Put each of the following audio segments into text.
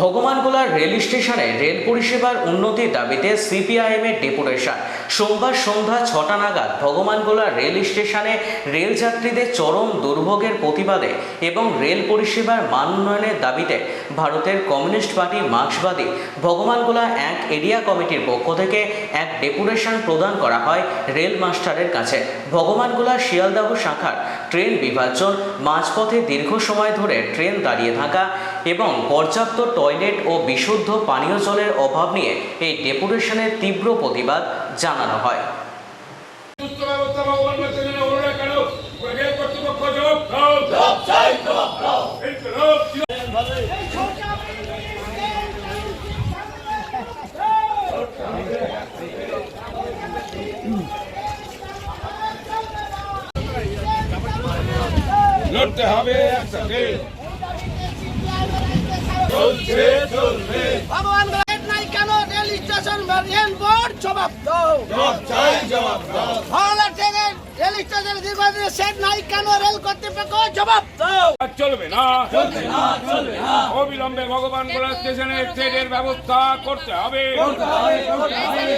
ভগবানগোলার rail স্টেশনে rail পরিষেবার উন্নতির দাবিতে সিপিআইএমের ডেপুটেশন। সোমবার সন্ধ্যা ছটা নাগাদ ভগবানগোলা রেল স্টেশনে রেল যাত্রীদের চরম দুর্ভোগের প্রতিবাদে এবং রেল পরিষেবার মান উন্নয়নের দাবিতে ভারতের কমিউনিস্ট পার্টি মার্ক্সবাদী ভগবানগোলা এক এরিয়া কমিটির পক্ষ থেকে এক ডেপুটেশন প্রদান করা হয় রেল মাস্টারের কাছে। ভগবানগোলা শিয়ালদাহ শাখার ট্রেন বিভাজন মাঝপথে দীর্ঘ সময় ধরে ট্রেন দাঁড়িয়ে থাকা এবং পর্যাপ্ত টয়লেট ও বিশুদ্ধ পানীয় জলের অভাব নিয়ে এই ডেপুটেশনের তীব্র প্রতিবাদ জানানো হয়। সুস্থ ব্যবস্থা ভগবান বাঁচার জন্য অনুরোধ কেন রেল কর্তৃপক্ষ জবাব দাও জবাব চাই জবাব দাও লড়তে হবে একসাথে চলছে চলবে ভগবান নাই কেন? রেল স্টেশন রেল বোর্ড জবাব দাও। জবাব চাই জবাব দাও। ট্রেনের রেল স্টেশন সেট নাই কেন? রেল কর্তৃপক্ষ জবাব দাও। চলবে না। চলবে না চলবে না। অবিলম্বে ভগবান গোলা স্টেশনের ট্রেনের ব্যবস্থা করতে হবে।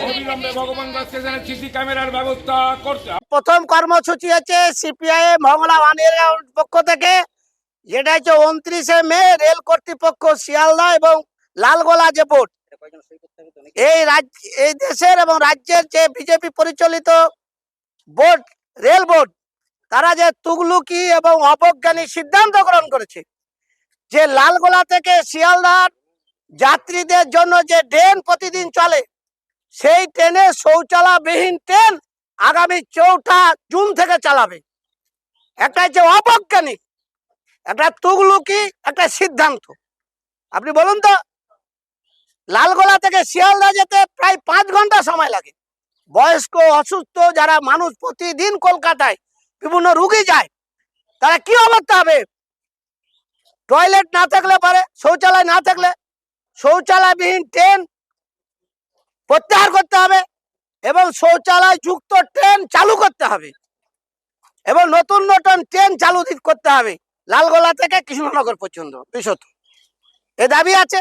অবিলম্বে ভগবান গোলা স্টেশনের সিসি ক্যামেরার ব্যবস্থা করতে হবে। প্রথম কর্মসূচি হচ্ছে সিপিআই মংলা ওয়ানের পক্ষ থেকে যেটা হচ্ছে উনত্রিশে মে রেল কর্তৃপক্ষ শিয়ালদা এবং লালগোলা যে বোর্ড। এই রাজ্য এই দেশের এবং রাজ্যের যে বিজেপি পরিচালিত বোর্ড রেল বোর্ড তারা যে তুগলুকি এবং অবজ্ঞানী সিদ্ধান্ত গ্রহণ করেছে যে লালগোলা থেকে শিয়ালদার যাত্রীদের জন্য যে ট্রেন প্রতিদিন চলে সেই ট্রেনে শৌচালয়বিহীন ট্রেন আগামী চৌঠা জুন থেকে চালাবে। একটা হচ্ছে অবৈজ্ঞানিক একটা তুগলুকি, একটা সিদ্ধান্ত। আপনি বলুন তো, লালগোলা থেকে শিয়ালদা যেতে প্রায় পাঁচ ঘণ্টা সময় লাগে। বয়স্ক, অসুস্থ যারা মানুষ প্রতিদিন কলকাতায় বিভিন্ন রুগী যায়, তারা কি অবস্থা হবে? টয়লেট না থাকলে পারে, শৌচালয় না থাকলে। শৌচালয়বিহীন ট্রেন প্রত্যাহার করতে হবে এবং শৌচালয় যুক্ত ট্রেন চালু করতে হবে এবং নতুন নতুন ট্রেন চালু করতে হবে। লালগোলা থেকে কৃষ্ণনগর পর্যন্ত, বিশত। এ দাবি আছে।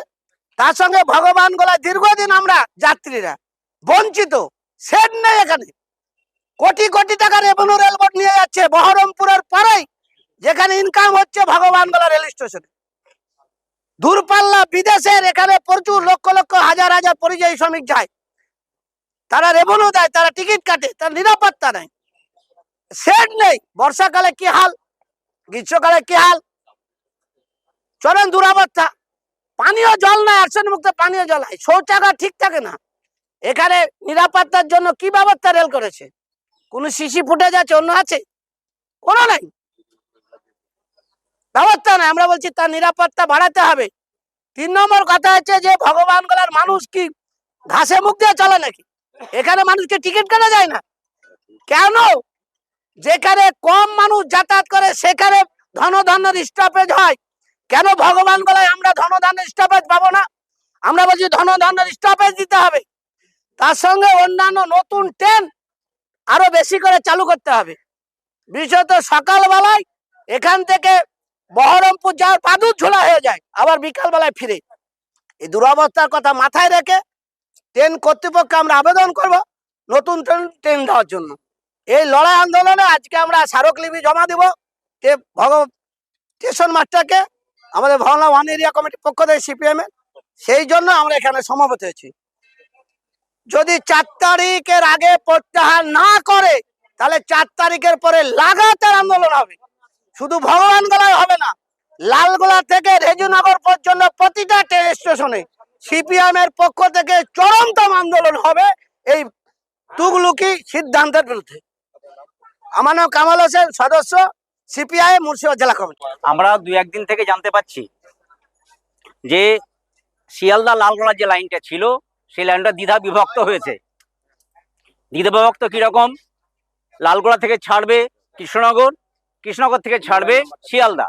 তার সঙ্গে ভগবান গোলা দীর্ঘদিন আমরা যাত্রীরা, বঞ্চিত। সেট নেই এখানে। কোটি কোটি টাকা রেভিনিউ রেল বোর্ড নিয়ে যাচ্ছে বহরমপুরের পরেই যেখানে ইনকাম হচ্ছে ভগবান গোলা রেল স্টেশনে। দূরপাল্লা বিদেশের এখানে প্রচুর লক্ষ লক্ষ হাজার হাজার পরিযায়ী শ্রমিক যায়। তারা রেভিনিউ দেয়, তারা টিকিট কাটে, তার নিরাপত্তা নেই। সেট নেই। বর্ষাকালে কি হাল? গ্রীষ্মকালে কি হাল? চরম দুরাবস্থা। পানীয় জল নাই আর্সেন মুক্ত পানীয় জল নাই, শৌচাগার ঠিক থাকে না। এখানে নিরাপত্তার জন্য কি ব্যবস্থা রেল করেছে? কোন শিশি ফুটে যাচ্ছে অন্য আছে? কোনো নাই। ব্যবস্থা নাই, আমরা বলছি তার নিরাপত্তা বাড়াতে হবে। তিন নম্বর কথা হচ্ছে যে ভগবান গলার মানুষ কি ঘাসে মুখ দিয়ে চলে নাকি? এখানে মানুষকে টিকিট কাটা যায় না? কেন? যেখানে কম মানুষ যাতায়াত করে, সেখানে ধন ধনধান্যের স্টপেজ হয়। কেন ভগবান বলে আমরা ধন ধনধান্যের স্টপেজ পাবো না? আমরা বলছি ধন ধনধান্যের স্টপেজ দিতে হবে। তার সঙ্গে অন্যান্য নতুন ট্রেন আরও বেশি করে চালু করতে হবে। বিশেষত সকালবেলায় এখান থেকে বহরমপুর যাওয়ার পাদুর ঝোলা হয়ে যায়, আবার বিকালবেলায় ফিরে। এই দুরবস্থার কথা মাথায় রেখে ট্রেন কর্তৃপক্ষকে আমরা আবেদন করব নতুন ট্রেন ট্রেন দেওয়ার জন্য। এই লড়াই আন্দোলনে আজকে আমরা স্মারকলিপি জমা দেব। যে ভগ স্টেশন মাস্টারকে, আমাদের ভগনা ওয়ান এরিয়া কমিটির পক্ষ থেকে সিপিএম সেই জন্য আমরা এখানে সমবেত হয়েছি। যদি চার তারিখের আগে প্রত্যাহার না করে, তাহলে চার তারিখের পরে লাগাতার আন্দোলন হবে। শুধু ভগবান গলায় হবে না, লালগোলা থেকে রেজুনগর পর্যন্ত প্রতিটা ট্রেন স্টেশনে সিপিএম এর পক্ষ থেকে চরমতম আন্দোলন হবে এই তুগলুকি সিদ্ধান্তের বিরুদ্ধে। আমার নাম কামাল হোসেন সদস্য, সিপিআই, মুর্শিদাবাদ জেলা কমিটি। আমরা দুই একদিন থেকে জানতে পাচ্ছি যে শিয়ালদা লালগোলা যে লাইনটা ছিল, সেই লাইনটা দ্বিধা বিভক্ত হয়েছে। দ্বিধা বিভক্ত কীরকম? লালগোলা থেকে ছাড়বে কৃষ্ণনগর কৃষ্ণনগর থেকে ছাড়বে শিয়ালদা।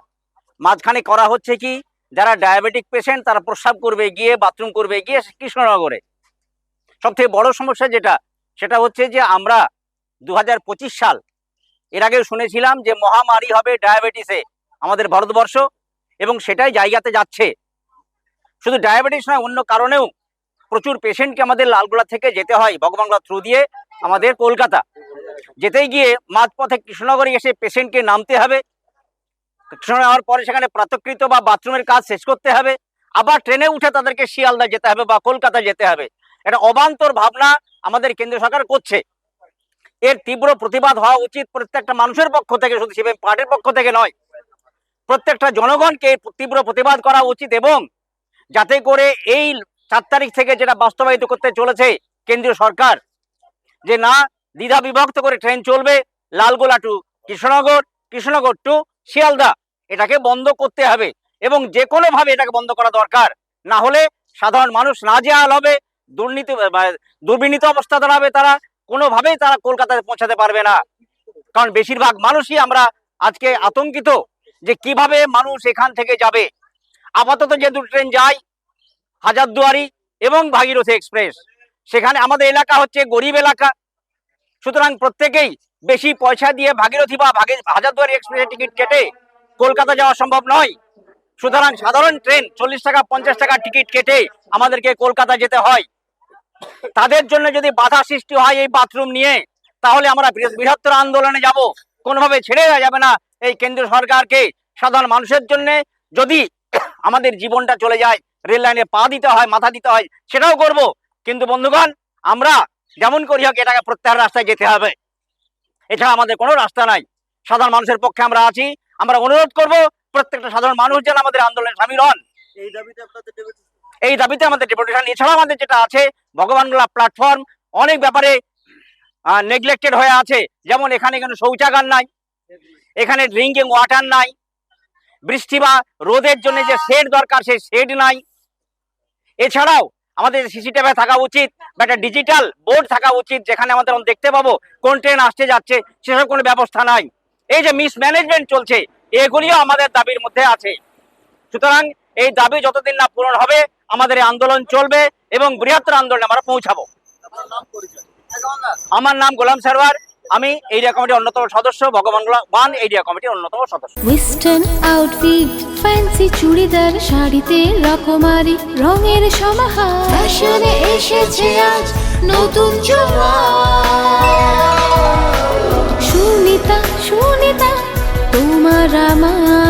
মাঝখানে করা হচ্ছে কি, যারা ডায়াবেটিক পেশেন্ট তারা প্রস্রাব করবে গিয়ে বাথরুম করবে গিয়ে কৃষ্ণনগরে। সব থেকে বড় সমস্যা যেটা, সেটা হচ্ছে যে আমরা দু হাজার পঁচিশ সাল এর আগে শুনেছিলাম যে মহামারী হবে ডায়াবেটিসে আমাদের ভারতবর্ষ, এবং সেটাই জায়গাতে যাচ্ছে। শুধু ডায়াবেটিস নয়, অন্য কারণেও প্রচুর পেশেন্টকে আমাদের লালগোলা থেকে যেতে হয় ভগবানগোলা থ্রু দিয়ে আমাদের কলকাতা। যেতেই গিয়ে মাঝপথে কৃষ্ণনগরে এসে পেশেন্টকে নামতে হবে। কৃষ্ণনগর যাওয়ার পরে সেখানে প্রাতকৃত বা বাথরুমের কাজ শেষ করতে হবে। আবার ট্রেনে উঠে তাদেরকে শিয়ালদা যেতে হবে বা কলকাতা যেতে হবে। এটা অবান্তর ভাবনা আমাদের কেন্দ্র সরকার করছে। এর তীব্র প্রতিবাদ হওয়া উচিত প্রত্যেকটা মানুষের পক্ষ থেকে, শুধু সিপিএম পার্টির পক্ষ থেকে নয়। প্রত্যেকটা জনগণকে তীব্র প্রতিবাদ করা উচিত এবং যাতে করে এই চার তারিখ থেকে যেটা বাস্তবায়িত করতে চলেছে কেন্দ্রীয় সরকার, যে না, দ্বিধা বিভক্ত করে ট্রেন চলবে লালগোলা টু কৃষ্ণনগর কৃষ্ণনগর টু শিয়ালদা। এটাকে বন্ধ করতে হবে এবং যে কোনোভাবে এটাকে বন্ধ করা দরকার। না হলে সাধারণ মানুষ না নাজেহাল হবে, দুর্নীতি দুর্বিনীত অবস্থা দাঁড়াবে তারা। কোনোভাবেই তারা কলকাতায় পৌঁছাতে পারবে না। কারণ বেশিরভাগ মানুষই আমরা আজকে আতঙ্কিত যে কীভাবে মানুষ এখান থেকে যাবে। আপাতত যে দুটো ট্রেন যায় হাজারদুয়ারি এবং ভাগীরথী এক্সপ্রেস। সেখানে আমাদের এলাকা হচ্ছে গরিব এলাকা। সুতরাং প্রত্যেকেই বেশি পয়সা দিয়ে ভাগীরথী বা হাজারদুয়ারি এক্সপ্রেসের টিকিট কেটে কলকাতা যাওয়া সম্ভব নয়। সুতরাং সাধারণ ট্রেন চল্লিশ টাকা, পঞ্চাশ টাকা টিকিট কেটে আমাদেরকে কলকাতা যেতে হয়। তাদের জন্য যদি বাধা সৃষ্টি হয় এই বাথরুম নিয়ে, তাহলে আমরা বৃহত্তর আন্দোলনে যাব। কোনোভাবে ছেড়ে দেওয়া যাবে না এই কেন্দ্রীয় সরকারকে। সাধারণ মানুষের জন্য যদি আমাদের জীবনটা চলে যায় রেল লাইনে পা দিতে হয়, মাথা দিতে হয়, সেটাও করব। কিন্তু বন্ধুগণ, আমরা যেমন করি হোক, এটাকে প্রত্যাহার রাস্তায় যেতে হবে। এছাড়া আমাদের কোনো রাস্তা নাই। সাধারণ মানুষের পক্ষে আমরা আছি। আমরা অনুরোধ করব, প্রত্যেকটা সাধারণ মানুষ যেন আমাদের আন্দোলনে সামিল হন। এই দাবিতে আমাদের ডেপুটেশন এছাড়া আমাদের যেটা আছে ভগবানগোলা প্ল্যাটফর্ম অনেক ব্যাপারে নেগলেক্টেড হয়ে আছে। যেমন এখানে কোনো শৌচাগার নাই, এখানে ড্রিঙ্কিং ওয়াটার নাই, বৃষ্টি বা রোদের জন্য যে শেড দরকার, সেই শেড নাই। এছাড়াও আমাদের সিসিটিভি থাকা উচিত বা একটা ডিজিটাল বোর্ড থাকা উচিত, যেখানে আমাদের দেখতে পাবো কোন ট্রেন আসতে যাচ্ছে, সেসব কোনো ব্যবস্থা নাই। এই যে মিসম্যানেজমেন্ট চলছে, এগুলিও আমাদের দাবির মধ্যে আছে। সুতরাং এই দাবি যতদিন না পূরণ হবে আমাদের এই আন্দোলন চলবে এবং বৃহত্তর আন্দোলনে আমরা পৌঁছাবো। আমার নাম গোলাম সারওয়ার আমি এরিয়া কমিটির অন্যতম সদস্য, ভগবান ওয়ান এরিয়া কমিটির অন্যতম সদস্য। ওয়েস্টার্ন আউটফিট ফ্যান্সি চুড়িদার, শাড়িতে রকমারি, রঙের সমাহার। ফ্যাশনে এসেছে আজ নতুন সুনিতা সুনিতা, তোমার আমার